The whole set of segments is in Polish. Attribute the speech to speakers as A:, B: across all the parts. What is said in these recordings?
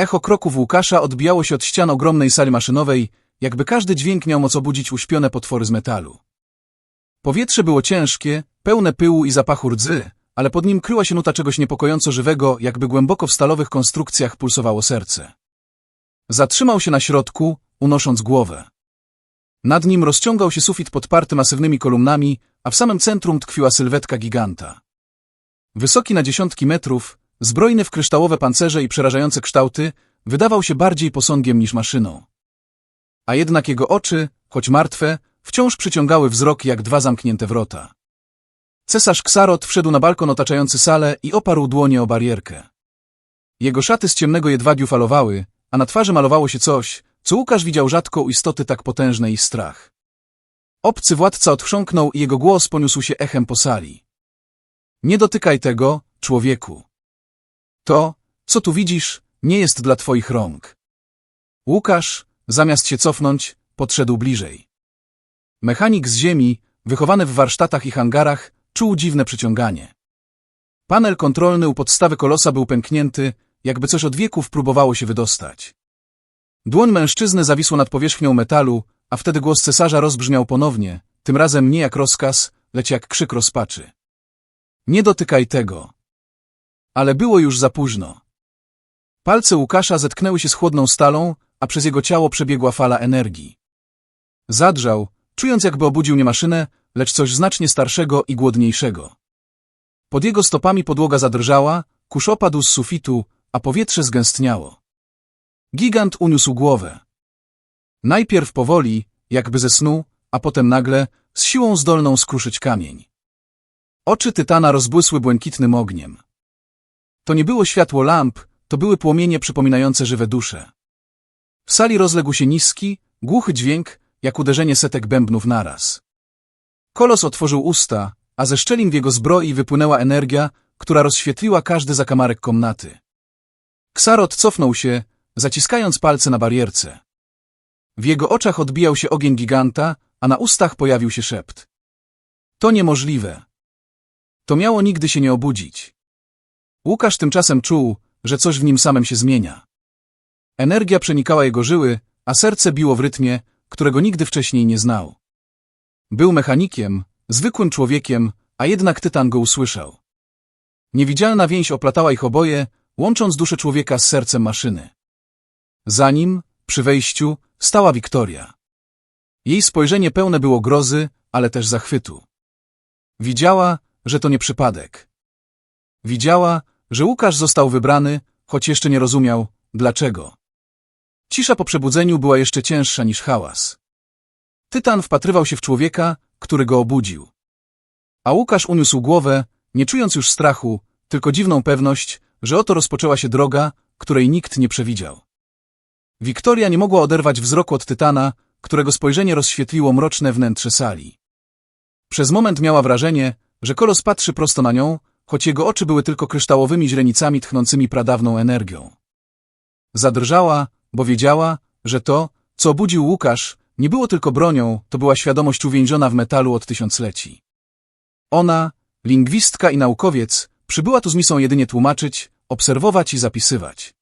A: Echo kroków Łukasza odbijało się od ścian ogromnej sali maszynowej, jakby każdy dźwięk miał moc obudzić uśpione potwory z metalu. Powietrze było ciężkie, pełne pyłu i zapachu rdzy, ale pod nim kryła się nuta czegoś niepokojąco żywego, jakby głęboko w stalowych konstrukcjach pulsowało serce. Zatrzymał się na środku, unosząc głowę. Nad nim rozciągał się sufit podparty masywnymi kolumnami, a w samym centrum tkwiła sylwetka giganta. Wysoki na dziesiątki metrów, zbrojny w kryształowe pancerze i przerażające kształty, wydawał się bardziej posągiem niż maszyną. A jednak jego oczy, choć martwe, wciąż przyciągały wzrok jak dwa zamknięte wrota. Cesarz Ksarot wszedł na balkon otaczający salę i oparł dłonie o barierkę. Jego szaty z ciemnego jedwabiu falowały, a na twarzy malowało się coś, co Łukasz widział rzadko u istoty tak potężnej i strach. Obcy władca odchrząknął i jego głos poniósł się echem po sali. Nie dotykaj tego, człowieku. To, co tu widzisz, nie jest dla twoich rąk. Łukasz, zamiast się cofnąć, podszedł bliżej. Mechanik z ziemi, wychowany w warsztatach i hangarach, czuł dziwne przyciąganie. Panel kontrolny u podstawy kolosa był pęknięty, jakby coś od wieków próbowało się wydostać. Dłoń mężczyzny zawisła nad powierzchnią metalu, a wtedy głos cesarza rozbrzmiał ponownie, tym razem nie jak rozkaz, lecz jak krzyk rozpaczy. Nie dotykaj tego. Ale było już za późno. Palce Łukasza zetknęły się z chłodną stalą, a przez jego ciało przebiegła fala energii. Zadrżał, czując jakby obudził nie maszynę, lecz coś znacznie starszego i głodniejszego. Pod jego stopami podłoga zadrżała, kurz opadł z sufitu, a powietrze zgęstniało. Gigant uniósł głowę. Najpierw powoli, jakby ze snu, a potem nagle, z siłą zdolną skruszyć kamień. Oczy Tytana rozbłysły błękitnym ogniem. To nie było światło lamp, to były płomienie przypominające żywe dusze. W sali rozległ się niski, głuchy dźwięk, jak uderzenie setek bębnów naraz. Kolos otworzył usta, a ze szczelin w jego zbroi wypłynęła energia, która rozświetliła każdy zakamarek komnaty. Ksarot cofnął się, zaciskając palce na barierce. W jego oczach odbijał się ogień giganta, a na ustach pojawił się szept. To niemożliwe. To miało nigdy się nie obudzić. Łukasz tymczasem czuł, że coś w nim samym się zmienia. Energia przenikała jego żyły, a serce biło w rytmie, którego nigdy wcześniej nie znał. Był mechanikiem, zwykłym człowiekiem, a jednak Tytan go usłyszał. Niewidzialna więź oplatała ich oboje, łącząc duszę człowieka z sercem maszyny. Za nim, przy wejściu, stała Wiktoria. Jej spojrzenie pełne było grozy, ale też zachwytu. Widziała, że to nie przypadek. Widziała, że Łukasz został wybrany, choć jeszcze nie rozumiał, dlaczego. Cisza po przebudzeniu była jeszcze cięższa niż hałas. Tytan wpatrywał się w człowieka, który go obudził. A Łukasz uniósł głowę, nie czując już strachu, tylko dziwną pewność, że oto rozpoczęła się droga, której nikt nie przewidział. Wiktoria nie mogła oderwać wzroku od Tytana, którego spojrzenie rozświetliło mroczne wnętrze sali. Przez moment miała wrażenie, że kolos patrzy prosto na nią, choć jego oczy były tylko kryształowymi źrenicami tchnącymi pradawną energią. Zadrżała, bo wiedziała, że to, co obudził Łukasz, nie było tylko bronią, to była świadomość uwięziona w metalu od tysiącleci. Ona, lingwistka i naukowiec, przybyła tu z misją jedynie tłumaczyć, obserwować i zapisywać.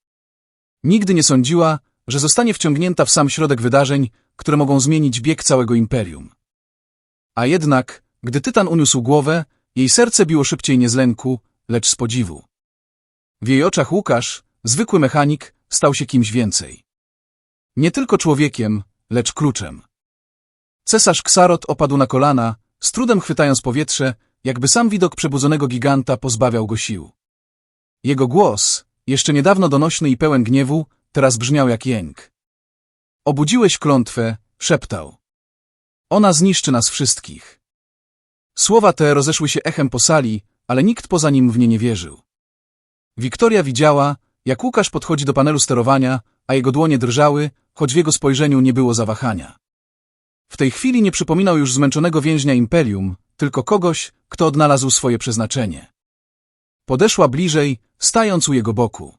A: Nigdy nie sądziła, że zostanie wciągnięta w sam środek wydarzeń, które mogą zmienić bieg całego imperium. A jednak, gdy Tytan uniósł głowę, jej serce biło szybciej nie z lęku, lecz z podziwu. W jej oczach Łukasz, zwykły mechanik, stał się kimś więcej. Nie tylko człowiekiem, lecz kluczem. Cesarz Ksarot opadł na kolana, z trudem chwytając powietrze, jakby sam widok przebudzonego giganta pozbawiał go sił. Jego głos, jeszcze niedawno donośny i pełen gniewu, teraz brzmiał jak jęk. Obudziłeś klątwę, szeptał. Ona zniszczy nas wszystkich. Słowa te rozeszły się echem po sali, ale nikt poza nim w nie nie wierzył. Wiktoria widziała, jak Łukasz podchodzi do panelu sterowania, a jego dłonie drżały, choć w jego spojrzeniu nie było zawahania. W tej chwili nie przypominał już zmęczonego więźnia imperium, tylko kogoś, kto odnalazł swoje przeznaczenie. Podeszła bliżej, stając u jego boku.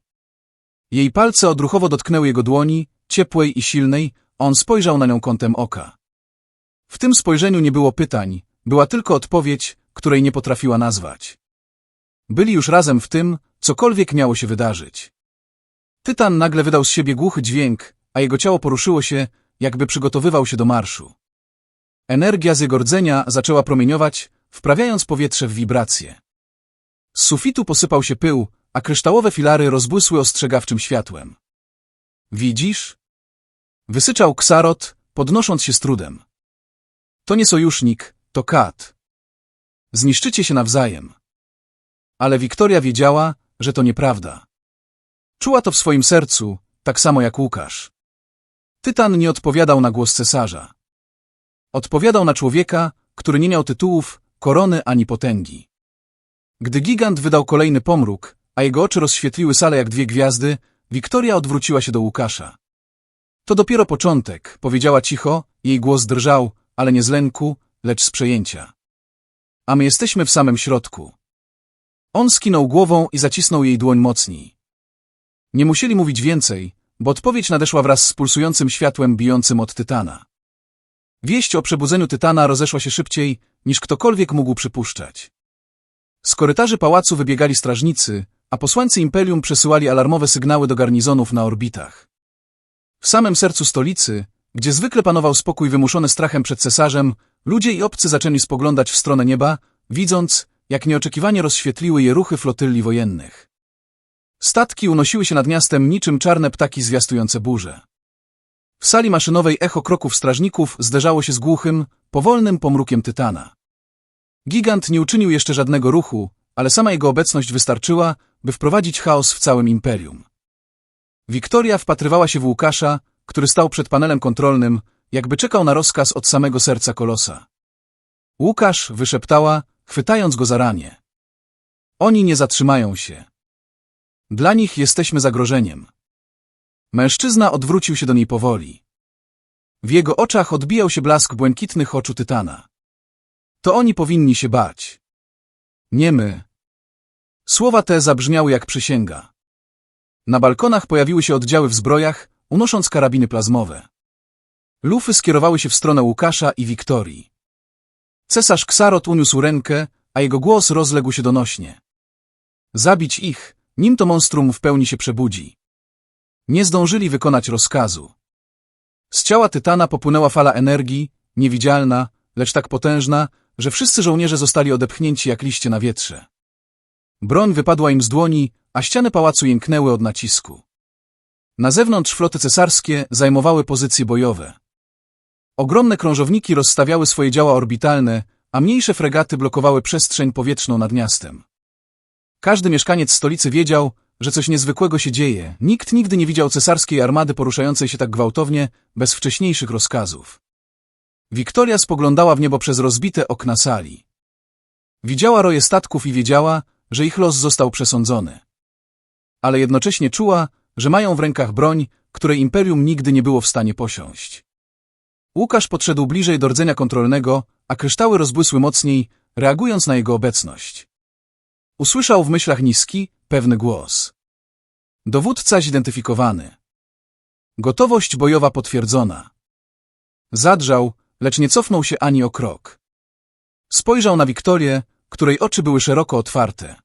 A: Jej palce odruchowo dotknęły jego dłoni, ciepłej i silnej, on spojrzał na nią kątem oka. W tym spojrzeniu nie było pytań, była tylko odpowiedź, której nie potrafiła nazwać. Byli już razem w tym, cokolwiek miało się wydarzyć. Tytan nagle wydał z siebie głuchy dźwięk, a jego ciało poruszyło się, jakby przygotowywał się do marszu. Energia z jego rdzenia zaczęła promieniować, wprawiając powietrze w wibracje. Z sufitu posypał się pył, a kryształowe filary rozbłysły ostrzegawczym światłem. Widzisz? Wysyczał Ksarot, podnosząc się z trudem. To nie sojusznik, to kat. Zniszczycie się nawzajem. Ale Wiktoria wiedziała, że to nieprawda. Czuła to w swoim sercu, tak samo jak Łukasz. Tytan nie odpowiadał na głos cesarza. Odpowiadał na człowieka, który nie miał tytułów, korony ani potęgi. Gdy gigant wydał kolejny pomruk, a jego oczy rozświetliły salę jak dwie gwiazdy, Wiktoria odwróciła się do Łukasza. To dopiero początek, powiedziała cicho, jej głos drżał, ale nie z lęku, lecz z przejęcia. A my jesteśmy w samym środku. On skinął głową i zacisnął jej dłoń mocniej. Nie musieli mówić więcej, bo odpowiedź nadeszła wraz z pulsującym światłem bijącym od Tytana. Wieść o przebudzeniu Tytana rozeszła się szybciej, niż ktokolwiek mógł przypuszczać. Z korytarzy pałacu wybiegali strażnicy, a posłańcy Imperium przesyłali alarmowe sygnały do garnizonów na orbitach. W samym sercu stolicy, gdzie zwykle panował spokój wymuszony strachem przed cesarzem, ludzie i obcy zaczęli spoglądać w stronę nieba, widząc, jak nieoczekiwanie rozświetliły je ruchy flotylli wojennych. Statki unosiły się nad miastem niczym czarne ptaki zwiastujące burze. W sali maszynowej echo kroków strażników zderzało się z głuchym, powolnym pomrukiem Tytana. Gigant nie uczynił jeszcze żadnego ruchu, ale sama jego obecność wystarczyła, by wprowadzić chaos w całym imperium. Wiktoria wpatrywała się w Łukasza, który stał przed panelem kontrolnym, jakby czekał na rozkaz od samego serca kolosa. Łukasz wyszeptała, chwytając go za ramię. Oni nie zatrzymają się. Dla nich jesteśmy zagrożeniem. Mężczyzna odwrócił się do niej powoli. W jego oczach odbijał się blask błękitnych oczu Tytana. To oni powinni się bać. Nie my. Słowa te zabrzmiały jak przysięga. Na balkonach pojawiły się oddziały w zbrojach, unosząc karabiny plazmowe. Lufy skierowały się w stronę Łukasza i Wiktorii. Cesarz Ksarot uniósł rękę, a jego głos rozległ się donośnie. Zabić ich, nim to monstrum w pełni się przebudzi. Nie zdążyli wykonać rozkazu. Z ciała Tytana popłynęła fala energii, niewidzialna, lecz tak potężna, że wszyscy żołnierze zostali odepchnięci jak liście na wietrze. Broń wypadła im z dłoni, a ściany pałacu jęknęły od nacisku. Na zewnątrz floty cesarskie zajmowały pozycje bojowe. Ogromne krążowniki rozstawiały swoje działa orbitalne, a mniejsze fregaty blokowały przestrzeń powietrzną nad miastem. Każdy mieszkaniec stolicy wiedział, że coś niezwykłego się dzieje. Nikt nigdy nie widział cesarskiej armady poruszającej się tak gwałtownie, bez wcześniejszych rozkazów. Wiktoria spoglądała w niebo przez rozbite okna sali. Widziała roje statków i wiedziała, że ich los został przesądzony. Ale jednocześnie czuła, że mają w rękach broń, której imperium nigdy nie było w stanie posiąść. Łukasz podszedł bliżej do rdzenia kontrolnego, a kryształy rozbłysły mocniej, reagując na jego obecność. Usłyszał w myślach niski, pewny głos. Dowódca zidentyfikowany. Gotowość bojowa potwierdzona. Zadrżał, lecz nie cofnął się ani o krok. Spojrzał na Wiktorię, której oczy były szeroko otwarte.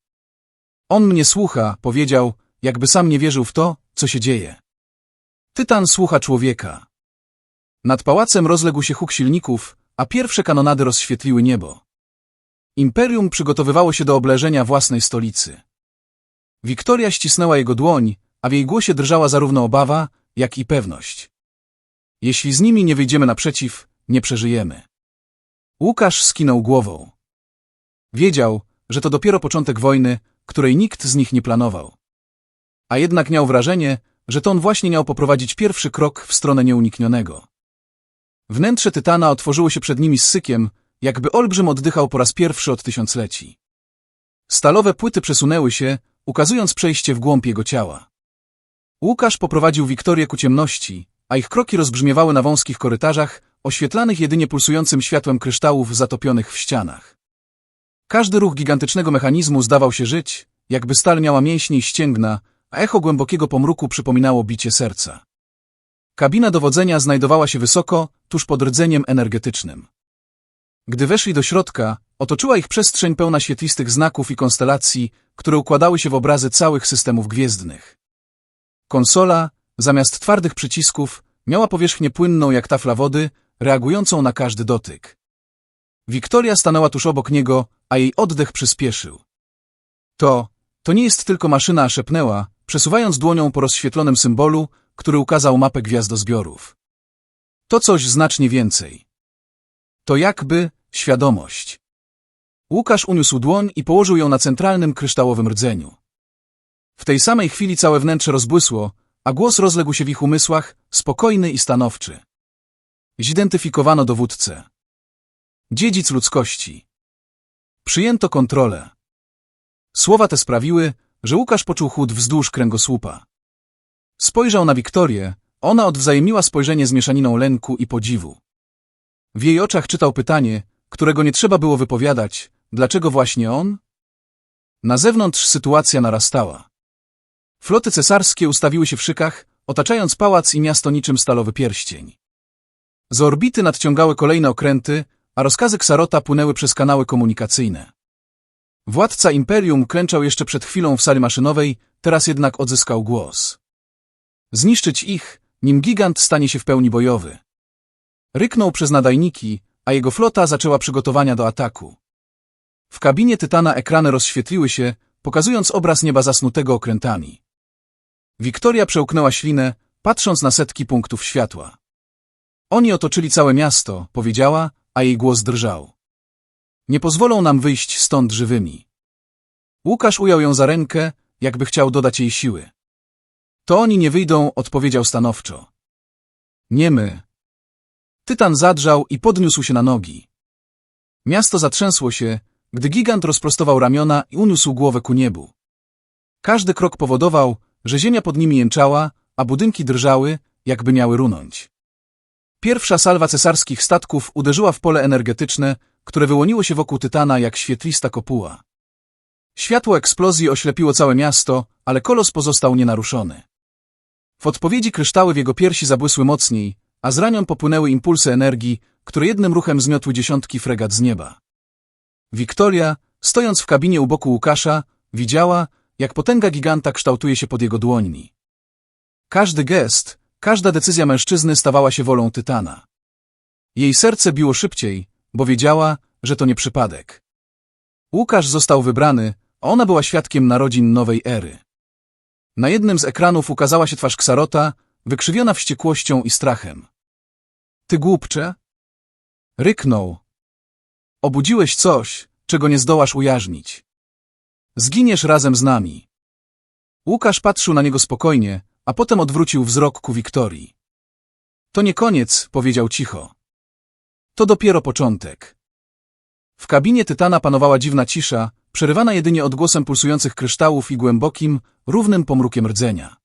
A: On mnie słucha, powiedział, jakby sam nie wierzył w to, co się dzieje. Tytan słucha człowieka. Nad pałacem rozległ się huk silników, a pierwsze kanonady rozświetliły niebo. Imperium przygotowywało się do obleżenia własnej stolicy. Wiktoria ścisnęła jego dłoń, a w jej głosie drżała zarówno obawa, jak i pewność. Jeśli z nimi nie wyjdziemy naprzeciw, nie przeżyjemy. Łukasz skinął głową. Wiedział, że to dopiero początek wojny, której nikt z nich nie planował. A jednak miał wrażenie, że to on właśnie miał poprowadzić pierwszy krok w stronę nieuniknionego. Wnętrze Tytana otworzyło się przed nimi z sykiem, jakby olbrzym oddychał po raz pierwszy od tysiącleci. Stalowe płyty przesunęły się, ukazując przejście w głąb jego ciała. Łukasz poprowadził Wiktorię ku ciemności, a ich kroki rozbrzmiewały na wąskich korytarzach, oświetlanych jedynie pulsującym światłem kryształów zatopionych w ścianach. Każdy ruch gigantycznego mechanizmu zdawał się żyć, jakby stal miała mięśnie i ścięgna, a echo głębokiego pomruku przypominało bicie serca. Kabina dowodzenia znajdowała się wysoko, tuż pod rdzeniem energetycznym. Gdy weszli do środka, otoczyła ich przestrzeń pełna świetlistych znaków i konstelacji, które układały się w obrazy całych systemów gwiezdnych. Konsola, zamiast twardych przycisków, miała powierzchnię płynną jak tafla wody, reagującą na każdy dotyk. Wiktoria stanęła tuż obok niego, a jej oddech przyspieszył. To, to nie jest tylko maszyna, szepnęła, przesuwając dłonią po rozświetlonym symbolu, który ukazał mapę gwiazdozbiorów. To coś znacznie więcej. To jakby świadomość. Łukasz uniósł dłoń i położył ją na centralnym kryształowym rdzeniu. W tej samej chwili całe wnętrze rozbłysło, a głos rozległ się w ich umysłach, spokojny i stanowczy. Zidentyfikowano dowódcę. Dziedzic ludzkości. Przyjęto kontrolę. Słowa te sprawiły, że Łukasz poczuł chłód wzdłuż kręgosłupa. Spojrzał na Wiktorię, ona odwzajemniła spojrzenie z mieszaniną lęku i podziwu. W jej oczach czytał pytanie, którego nie trzeba było wypowiadać, dlaczego właśnie on? Na zewnątrz sytuacja narastała. Floty cesarskie ustawiły się w szykach, otaczając pałac i miasto niczym stalowy pierścień. Z orbity nadciągały kolejne okręty, a rozkazy Ksarota płynęły przez kanały komunikacyjne. Władca imperium klęczał jeszcze przed chwilą w sali maszynowej, teraz jednak odzyskał głos. Zniszczyć ich, nim gigant stanie się w pełni bojowy. Ryknął przez nadajniki, a jego flota zaczęła przygotowania do ataku. W kabinie Tytana ekrany rozświetliły się, pokazując obraz nieba zasnutego okrętami. Wiktoria przełknęła ślinę, patrząc na setki punktów światła. Oni otoczyli całe miasto, powiedziała, a jej głos drżał. Nie pozwolą nam wyjść stąd żywymi. Łukasz ujął ją za rękę, jakby chciał dodać jej siły. To oni nie wyjdą, odpowiedział stanowczo. Nie my. Tytan zadrżał i podniósł się na nogi. Miasto zatrzęsło się, gdy gigant rozprostował ramiona i uniósł głowę ku niebu. Każdy krok powodował, że ziemia pod nimi jęczała, a budynki drżały, jakby miały runąć. Pierwsza salwa cesarskich statków uderzyła w pole energetyczne, które wyłoniło się wokół Tytana jak świetlista kopuła. Światło eksplozji oślepiło całe miasto, ale kolos pozostał nienaruszony. W odpowiedzi kryształy w jego piersi zabłysły mocniej, a z ranion popłynęły impulsy energii, które jednym ruchem zmiotły dziesiątki fregat z nieba. Wiktoria, stojąc w kabinie u boku Łukasza, widziała, jak potęga giganta kształtuje się pod jego dłońmi. Każdy gest, każda decyzja mężczyzny stawała się wolą Tytana. Jej serce biło szybciej, bo wiedziała, że to nie przypadek. Łukasz został wybrany, a ona była świadkiem narodzin nowej ery. Na jednym z ekranów ukazała się twarz Ksarota, wykrzywiona wściekłością i strachem. Ty głupcze? Ryknął. Obudziłeś coś, czego nie zdołasz ujarznić. Zginiesz razem z nami. Łukasz patrzył na niego spokojnie, a potem odwrócił wzrok ku Wiktorii. To nie koniec, powiedział cicho. To dopiero początek. W kabinie Tytana panowała dziwna cisza, przerywana jedynie odgłosem pulsujących kryształów i głębokim, równym pomrukiem rdzenia.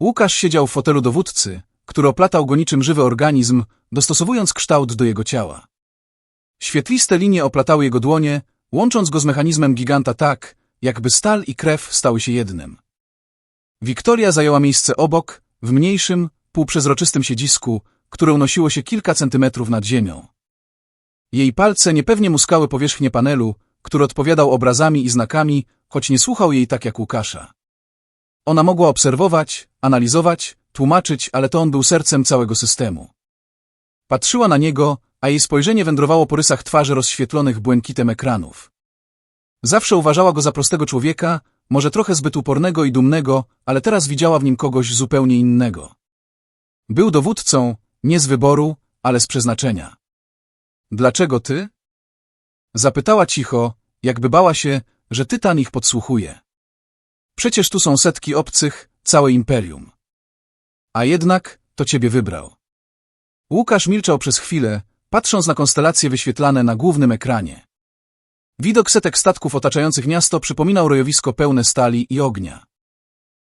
A: Łukasz siedział w fotelu dowódcy, który oplatał go niczym żywy organizm, dostosowując kształt do jego ciała. Świetliste linie oplatały jego dłonie, łącząc go z mechanizmem giganta tak, jakby stal i krew stały się jednym. Wiktoria zajęła miejsce obok, w mniejszym, półprzezroczystym siedzisku, które unosiło się kilka centymetrów nad ziemią. Jej palce niepewnie muskały powierzchnię panelu, który odpowiadał obrazami i znakami, choć nie słuchał jej tak jak Łukasza. Ona mogła obserwować, analizować, tłumaczyć, ale to on był sercem całego systemu. Patrzyła na niego, a jej spojrzenie wędrowało po rysach twarzy rozświetlonych błękitem ekranów. Zawsze uważała go za prostego człowieka, może trochę zbyt upornego i dumnego, ale teraz widziała w nim kogoś zupełnie innego. Był dowódcą, nie z wyboru, ale z przeznaczenia. Dlaczego ty? Zapytała cicho, jakby bała się, że Tytan ich podsłuchuje. Przecież tu są setki obcych, całe imperium. A jednak to ciebie wybrał. Łukasz milczał przez chwilę, patrząc na konstelacje wyświetlane na głównym ekranie. Widok setek statków otaczających miasto przypominał rojowisko pełne stali i ognia.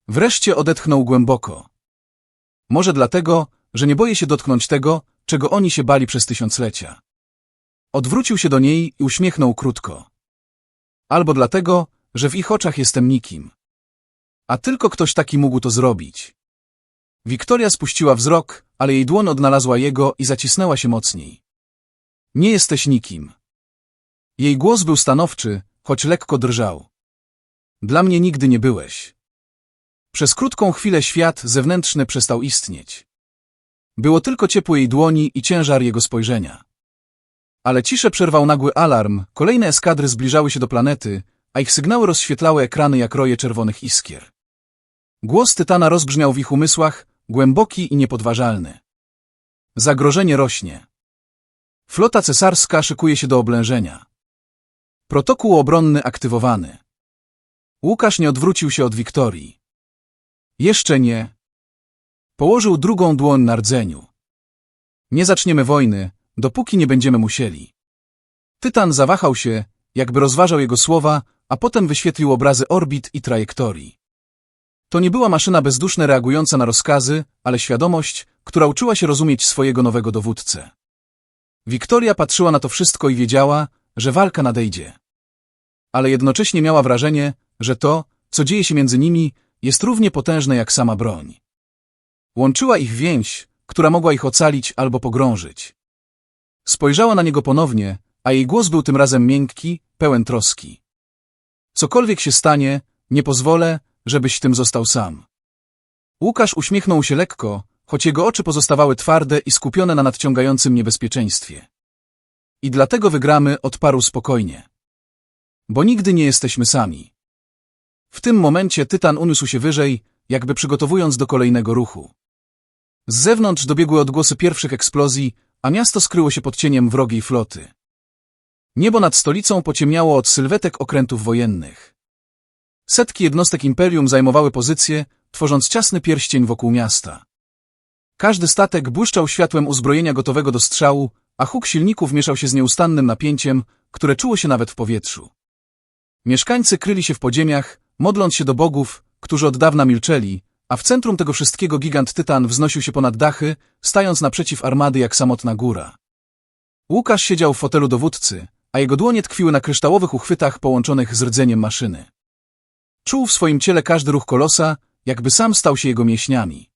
A: Wreszcie odetchnął głęboko. Może dlatego, że nie boję się dotknąć tego, czego oni się bali przez tysiąclecia. Odwrócił się do niej i uśmiechnął krótko. Albo dlatego, że w ich oczach jestem nikim. A tylko ktoś taki mógł to zrobić. Wiktoria spuściła wzrok, ale jej dłoń odnalazła jego i zacisnęła się mocniej. Nie jesteś nikim. Jej głos był stanowczy, choć lekko drżał. Dla mnie nigdy nie byłeś. Przez krótką chwilę świat zewnętrzny przestał istnieć. Było tylko ciepło jej dłoni i ciężar jego spojrzenia. Ale ciszę przerwał nagły alarm, kolejne eskadry zbliżały się do planety, a ich sygnały rozświetlały ekrany jak roje czerwonych iskier. Głos Tytana rozbrzmiał w ich umysłach, głęboki i niepodważalny. Zagrożenie rośnie. Flota cesarska szykuje się do oblężenia. Protokół obronny aktywowany. Łukasz nie odwrócił się od Wiktorii. Jeszcze nie. Położył drugą dłoń na rdzeniu. Nie zaczniemy wojny, dopóki nie będziemy musieli. Tytan zawahał się, jakby rozważał jego słowa, a potem wyświetlił obrazy orbit i trajektorii. To nie była maszyna bezduszna reagująca na rozkazy, ale świadomość, która uczyła się rozumieć swojego nowego dowódcę. Wiktoria patrzyła na to wszystko i wiedziała, że walka nadejdzie. Ale jednocześnie miała wrażenie, że to, co dzieje się między nimi, jest równie potężne jak sama broń. Łączyła ich więź, która mogła ich ocalić albo pogrążyć. Spojrzała na niego ponownie, a jej głos był tym razem miękki, pełen troski. Cokolwiek się stanie, nie pozwolę, żebyś tym został sam. Łukasz uśmiechnął się lekko, choć jego oczy pozostawały twarde i skupione na nadciągającym niebezpieczeństwie. I dlatego wygramy, odparł spokojnie. Bo nigdy nie jesteśmy sami. W tym momencie Tytan uniósł się wyżej, jakby przygotowując do kolejnego ruchu. Z zewnątrz dobiegły odgłosy pierwszych eksplozji, a miasto skryło się pod cieniem wrogiej floty. Niebo nad stolicą pociemniało od sylwetek okrętów wojennych. Setki jednostek imperium zajmowały pozycje, tworząc ciasny pierścień wokół miasta. Każdy statek błyszczał światłem uzbrojenia gotowego do strzału, a huk silników mieszał się z nieustannym napięciem, które czuło się nawet w powietrzu. Mieszkańcy kryli się w podziemiach, modląc się do bogów, którzy od dawna milczeli, a w centrum tego wszystkiego gigant Tytan wznosił się ponad dachy, stając naprzeciw armady jak samotna góra. Łukasz siedział w fotelu dowódcy, a jego dłonie tkwiły na kryształowych uchwytach połączonych z rdzeniem maszyny. Czuł w swoim ciele każdy ruch kolosa, jakby sam stał się jego mięśniami.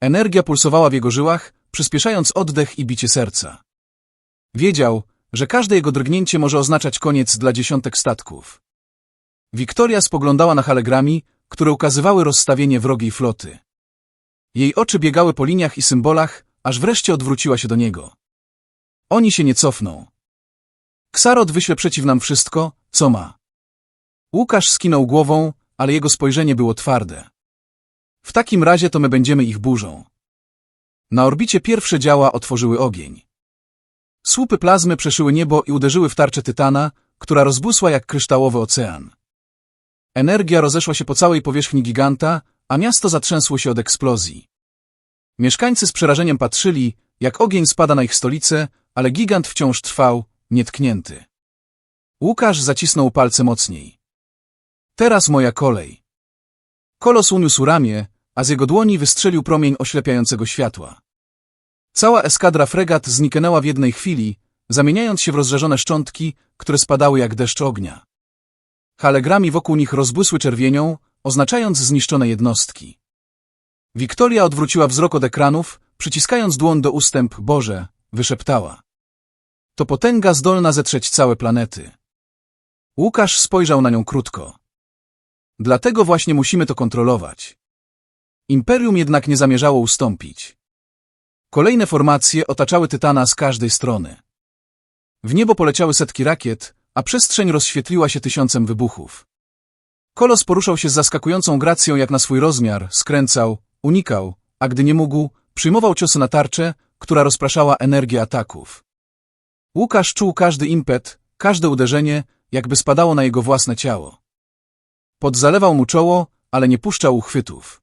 A: Energia pulsowała w jego żyłach, przyspieszając oddech i bicie serca. Wiedział, że każde jego drgnięcie może oznaczać koniec dla dziesiątek statków. Wiktoria spoglądała na halegrami, które ukazywały rozstawienie wrogiej floty. Jej oczy biegały po liniach i symbolach, aż wreszcie odwróciła się do niego. Oni się nie cofną. Ksarot wyśle przeciw nam wszystko, co ma. Łukasz skinął głową, ale jego spojrzenie było twarde. W takim razie to my będziemy ich burzą. Na orbicie pierwsze działa otworzyły ogień. Słupy plazmy przeszyły niebo i uderzyły w tarczę Tytana, która rozbłysła jak kryształowy ocean. Energia rozeszła się po całej powierzchni giganta, a miasto zatrzęsło się od eksplozji. Mieszkańcy z przerażeniem patrzyli, jak ogień spada na ich stolicę, ale gigant wciąż trwał, nietknięty. Łukasz zacisnął palce mocniej. Teraz moja kolej. Kolos uniósł ramię, a z jego dłoni wystrzelił promień oślepiającego światła. Cała eskadra fregat zniknęła w jednej chwili, zamieniając się w rozżarzone szczątki, które spadały jak deszcz ognia. Halegrami wokół nich rozbłysły czerwienią, oznaczając zniszczone jednostki. Wiktoria odwróciła wzrok od ekranów, przyciskając dłoń do ustęp Boże, wyszeptała. To potęga zdolna zetrzeć całe planety. Łukasz spojrzał na nią krótko. Dlatego właśnie musimy to kontrolować. Imperium jednak nie zamierzało ustąpić. Kolejne formacje otaczały Tytana z każdej strony. W niebo poleciały setki rakiet, a przestrzeń rozświetliła się tysiącem wybuchów. Kolos poruszał się z zaskakującą gracją jak na swój rozmiar, skręcał, unikał, a gdy nie mógł, przyjmował ciosy na tarczę, która rozpraszała energię ataków. Łukasz czuł każdy impet, każde uderzenie, jakby spadało na jego własne ciało. Podzalewał mu czoło, ale nie puszczał uchwytów.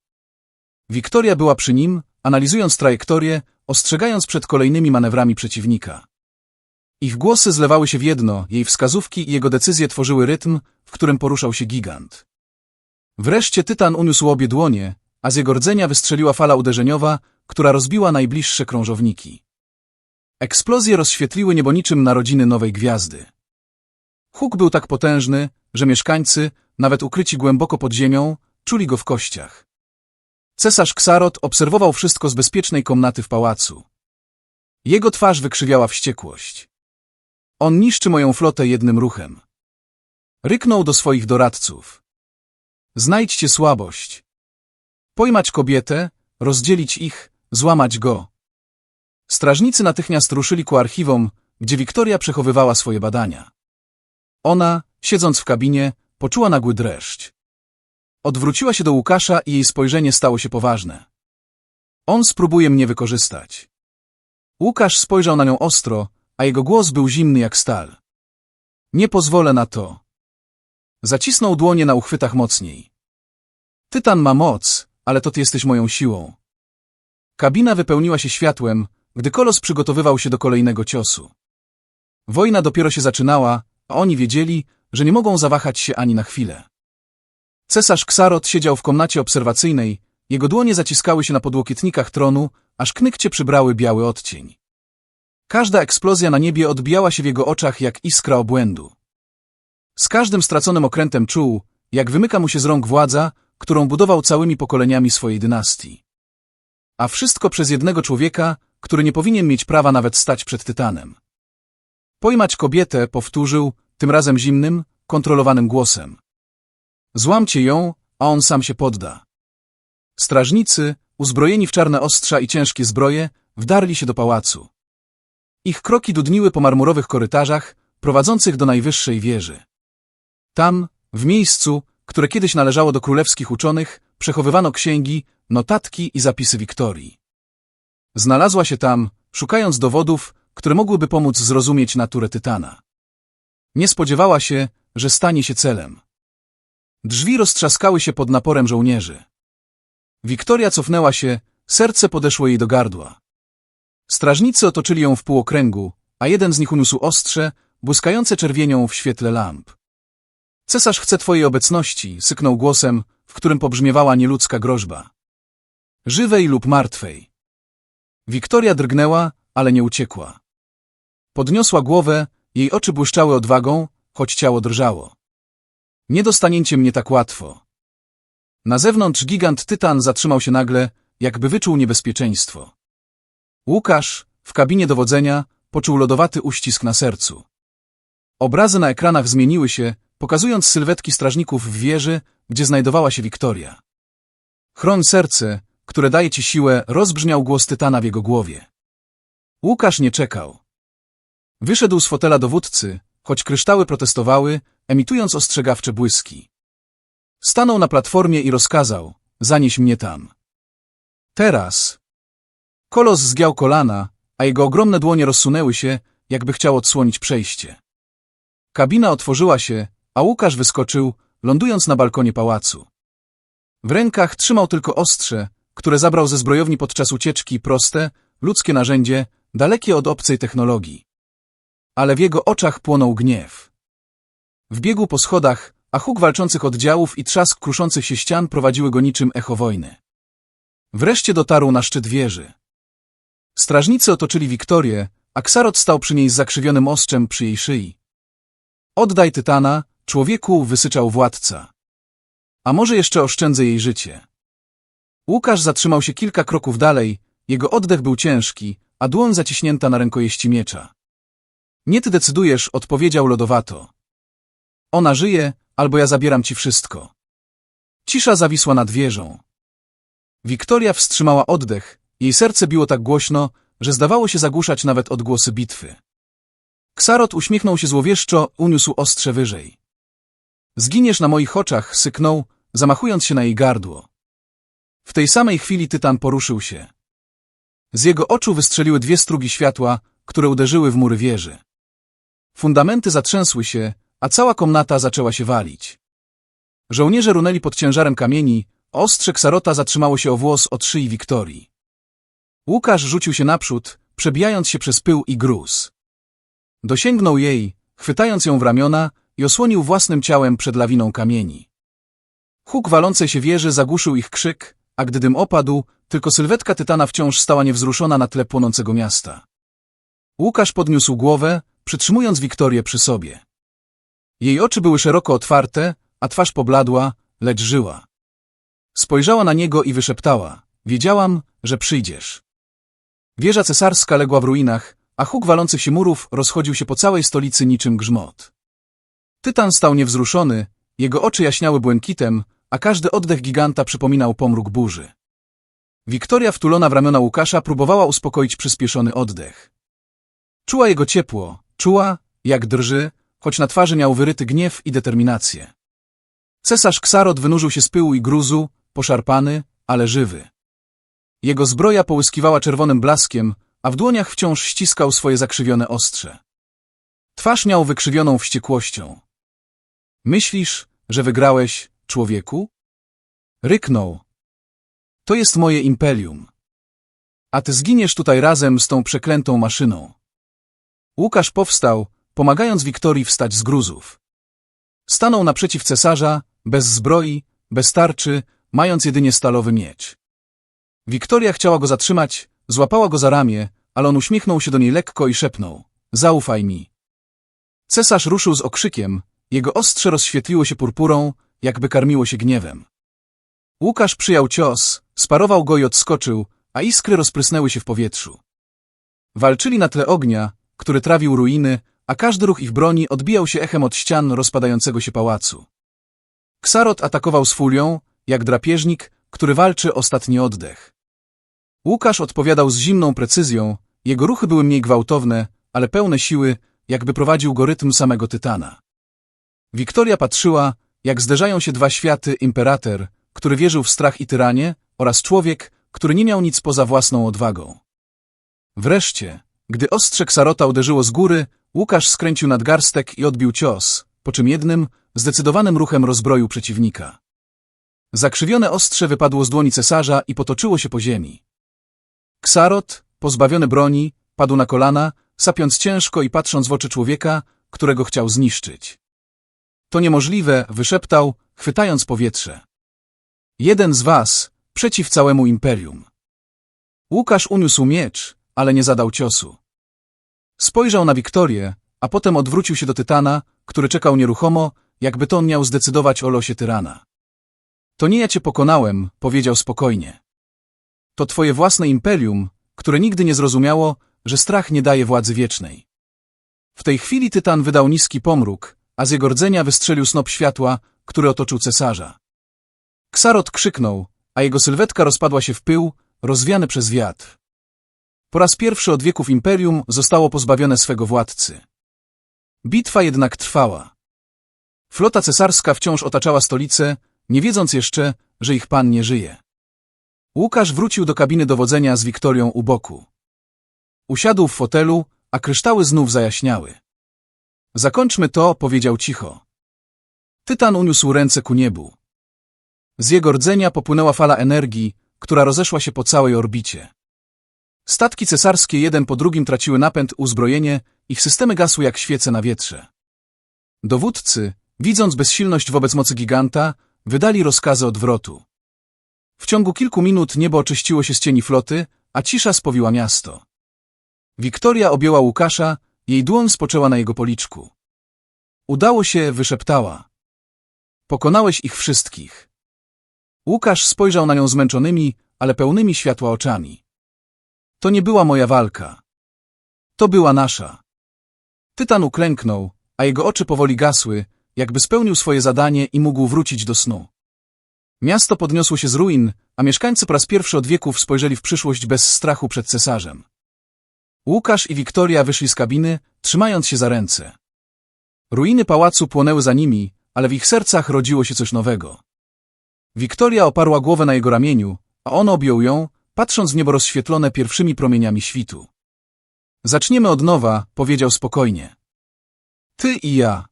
A: Wiktoria była przy nim, analizując trajektorię, ostrzegając przed kolejnymi manewrami przeciwnika. Ich głosy zlewały się w jedno, jej wskazówki i jego decyzje tworzyły rytm, w którym poruszał się gigant. Wreszcie Tytan uniósł obie dłonie, a z jego rdzenia wystrzeliła fala uderzeniowa, która rozbiła najbliższe krążowniki. Eksplozje rozświetliły niebo niczym narodziny nowej gwiazdy. Huk był tak potężny, że mieszkańcy, nawet ukryci głęboko pod ziemią, czuli go w kościach. Cesarz Ksarot obserwował wszystko z bezpiecznej komnaty w pałacu. Jego twarz wykrzywiała wściekłość. On niszczy moją flotę jednym ruchem. Ryknął do swoich doradców. Znajdźcie słabość. Pojmać kobietę, rozdzielić ich, złamać go. Strażnicy natychmiast ruszyli ku archiwum, gdzie Wiktoria przechowywała swoje badania. Ona, siedząc w kabinie, poczuła nagły dreszcz. Odwróciła się do Łukasza i jej spojrzenie stało się poważne. On spróbuje mnie wykorzystać. Łukasz spojrzał na nią ostro, a jego głos był zimny jak stal. Nie pozwolę na to. Zacisnął dłonie na uchwytach mocniej. Tytan ma moc, ale to ty jesteś moją siłą. Kabina wypełniła się światłem, gdy kolos przygotowywał się do kolejnego ciosu. Wojna dopiero się zaczynała, a oni wiedzieli, że nie mogą zawahać się ani na chwilę. Cesarz Ksarot siedział w komnacie obserwacyjnej, jego dłonie zaciskały się na podłokietnikach tronu, aż knykcie przybrały biały odcień. Każda eksplozja na niebie odbijała się w jego oczach jak iskra obłędu. Z każdym straconym okrętem czuł, jak wymyka mu się z rąk władza, którą budował całymi pokoleniami swojej dynastii. A wszystko przez jednego człowieka, który nie powinien mieć prawa nawet stać przed Tytanem. Pojmać kobietę, powtórzył, tym razem zimnym, kontrolowanym głosem. Złamcie ją, a on sam się podda. Strażnicy, uzbrojeni w czarne ostrza i ciężkie zbroje, wdarli się do pałacu. Ich kroki dudniły po marmurowych korytarzach, prowadzących do najwyższej wieży. Tam, w miejscu, które kiedyś należało do królewskich uczonych, przechowywano księgi, notatki i zapisy Wiktorii. Znalazła się tam, szukając dowodów, które mogłyby pomóc zrozumieć naturę Tytana. Nie spodziewała się, że stanie się celem. Drzwi roztrzaskały się pod naporem żołnierzy. Wiktoria cofnęła się, serce podeszło jej do gardła. Strażnicy otoczyli ją w półokręgu, a jeden z nich uniósł ostrze, błyskające czerwienią w świetle lamp. Cesarz chce twojej obecności, syknął głosem, w którym pobrzmiewała nieludzka groźba. Żywej lub martwej. Wiktoria drgnęła, ale nie uciekła. Podniosła głowę, jej oczy błyszczały odwagą, choć ciało drżało. Nie dostaniecie mnie tak łatwo. Na zewnątrz gigant Tytan zatrzymał się nagle, jakby wyczuł niebezpieczeństwo. Łukasz, w kabinie dowodzenia, poczuł lodowaty uścisk na sercu. Obrazy na ekranach zmieniły się, pokazując sylwetki strażników w wieży, gdzie znajdowała się Wiktoria. Chron serce, które daje ci siłę, rozbrzmiał głos Tytana w jego głowie. Łukasz nie czekał. Wyszedł z fotela dowódcy, choć kryształy protestowały, emitując ostrzegawcze błyski. Stanął na platformie i rozkazał, zanieś mnie tam. Teraz. Kolos zgiął kolana, a jego ogromne dłonie rozsunęły się, jakby chciał odsłonić przejście. Kabina otworzyła się, a Łukasz wyskoczył, lądując na balkonie pałacu. W rękach trzymał tylko ostrze, które zabrał ze zbrojowni podczas ucieczki proste, ludzkie narzędzie, dalekie od obcej technologii. Ale w jego oczach płonął gniew. Wbiegł po schodach, a huk walczących oddziałów i trzask kruszących się ścian prowadziły go niczym echo wojny. Wreszcie dotarł na szczyt wieży. Strażnicy otoczyli Wiktorię, a Ksarot stał przy niej z zakrzywionym ostrzem przy jej szyi. Oddaj Tytana, człowieku, wysyczał władca. A może jeszcze oszczędzę jej życie. Łukasz zatrzymał się kilka kroków dalej, jego oddech był ciężki, a dłoń zaciśnięta na rękojeści miecza. Nie ty decydujesz, odpowiedział lodowato. Ona żyje, albo ja zabieram ci wszystko. Cisza zawisła nad wieżą. Wiktoria wstrzymała oddech, jej serce biło tak głośno, że zdawało się zagłuszać nawet odgłosy bitwy. Ksarot uśmiechnął się złowieszczo, uniósł ostrze wyżej. Zginiesz na moich oczach, syknął, zamachując się na jej gardło. W tej samej chwili Tytan poruszył się. Z jego oczu wystrzeliły dwie strugi światła, które uderzyły w mury wieży. Fundamenty zatrzęsły się, a cała komnata zaczęła się walić. Żołnierze runęli pod ciężarem kamieni, ostrze Ksarota zatrzymało się o włos od szyi Wiktorii. Łukasz rzucił się naprzód, przebijając się przez pył i gruz. Dosięgnął jej, chwytając ją w ramiona i osłonił własnym ciałem przed lawiną kamieni. Huk walącej się wieży zagłuszył ich krzyk, a gdy dym opadł, tylko sylwetka Tytana wciąż stała niewzruszona na tle płonącego miasta. Łukasz podniósł głowę, przytrzymując Wiktorię przy sobie. Jej oczy były szeroko otwarte, a twarz pobladła, lecz żyła. Spojrzała na niego i wyszeptała. Wiedziałam, że przyjdziesz. Wieża cesarska legła w ruinach, a huk walących się murów rozchodził się po całej stolicy niczym grzmot. Tytan stał niewzruszony, jego oczy jaśniały błękitem, a każdy oddech giganta przypominał pomruk burzy. Wiktoria wtulona w ramiona Łukasza próbowała uspokoić przyspieszony oddech. Czuła jego ciepło, czuła, jak drży, choć na twarzy miał wyryty gniew i determinację. Cesarz Ksarot wynurzył się z pyłu i gruzu, poszarpany, ale żywy. Jego zbroja połyskiwała czerwonym blaskiem, a w dłoniach wciąż ściskał swoje zakrzywione ostrze. Twarz miał wykrzywioną wściekłością. Myślisz, że wygrałeś, człowieku? Ryknął. To jest moje imperium. A ty zginiesz tutaj razem z tą przeklętą maszyną. Łukasz powstał, pomagając Wiktorii wstać z gruzów. Stanął naprzeciw cesarza, bez zbroi, bez tarczy, mając jedynie stalowy miecz. Wiktoria chciała go zatrzymać, złapała go za ramię, ale on uśmiechnął się do niej lekko i szepnął. Zaufaj mi. Cesarz ruszył z okrzykiem, jego ostrze rozświetliło się purpurą, jakby karmiło się gniewem. Łukasz przyjął cios, sparował go i odskoczył, a iskry rozprysnęły się w powietrzu. Walczyli na tle ognia, który trawił ruiny, a każdy ruch ich broni odbijał się echem od ścian rozpadającego się pałacu. Ksarot atakował z fulią, jak drapieżnik, który walczy ostatni oddech. Łukasz odpowiadał z zimną precyzją, jego ruchy były mniej gwałtowne, ale pełne siły, jakby prowadził go rytm samego Tytana. Wiktoria patrzyła, jak zderzają się dwa światy, imperator, który wierzył w strach i tyranie, oraz człowiek, który nie miał nic poza własną odwagą. Wreszcie, gdy ostrze Ksarota uderzyło z góry, Łukasz skręcił nadgarstek i odbił cios, po czym jednym, zdecydowanym ruchem rozbroił przeciwnika. Zakrzywione ostrze wypadło z dłoni cesarza i potoczyło się po ziemi. Ksarot, pozbawiony broni, padł na kolana, sapiąc ciężko i patrząc w oczy człowieka, którego chciał zniszczyć. To niemożliwe, wyszeptał, chwytając powietrze. Jeden z was, przeciw całemu imperium. Łukasz uniósł miecz, ale nie zadał ciosu. Spojrzał na Wiktorię, a potem odwrócił się do Tytana, który czekał nieruchomo, jakby to on miał zdecydować o losie tyrana. To nie ja cię pokonałem, powiedział spokojnie. To twoje własne imperium, które nigdy nie zrozumiało, że strach nie daje władzy wiecznej. W tej chwili Tytan wydał niski pomruk, a z jego rdzenia wystrzelił snop światła, który otoczył cesarza. Ksarot krzyknął, a jego sylwetka rozpadła się w pył, rozwiany przez wiatr. Po raz pierwszy od wieków imperium zostało pozbawione swego władcy. Bitwa jednak trwała. Flota cesarska wciąż otaczała stolicę, nie wiedząc jeszcze, że ich pan nie żyje. Łukasz wrócił do kabiny dowodzenia z Wiktorią u boku. Usiadł w fotelu, a kryształy znów zajaśniały. Zakończmy to, powiedział cicho. Tytan uniósł ręce ku niebu. Z jego rdzenia popłynęła fala energii, która rozeszła się po całej orbicie. Statki cesarskie jeden po drugim traciły napęd, uzbrojenie, ich systemy gasły jak świece na wietrze. Dowódcy, widząc bezsilność wobec mocy giganta, wydali rozkazy odwrotu. W ciągu kilku minut niebo oczyściło się z cieni floty, a cisza spowiła miasto. Wiktoria objęła Łukasza, jej dłoń spoczęła na jego policzku. Udało się, wyszeptała. Pokonałeś ich wszystkich. Łukasz spojrzał na nią zmęczonymi, ale pełnymi światła oczami. To nie była moja walka. To była nasza. Tytan uklęknął, a jego oczy powoli gasły, jakby spełnił swoje zadanie i mógł wrócić do snu. Miasto podniosło się z ruin, a mieszkańcy po raz pierwszy od wieków spojrzeli w przyszłość bez strachu przed cesarzem. Łukasz i Wiktoria wyszli z kabiny, trzymając się za ręce. Ruiny pałacu płonęły za nimi, ale w ich sercach rodziło się coś nowego. Wiktoria oparła głowę na jego ramieniu, a on objął ją, patrząc w niebo rozświetlone pierwszymi promieniami świtu. Zaczniemy od nowa, powiedział spokojnie. Ty i ja.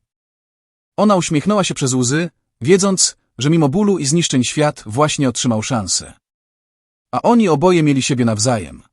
A: Ona uśmiechnęła się przez łzy, wiedząc, że mimo bólu i zniszczeń świat właśnie otrzymał szansę. A oni oboje mieli siebie nawzajem.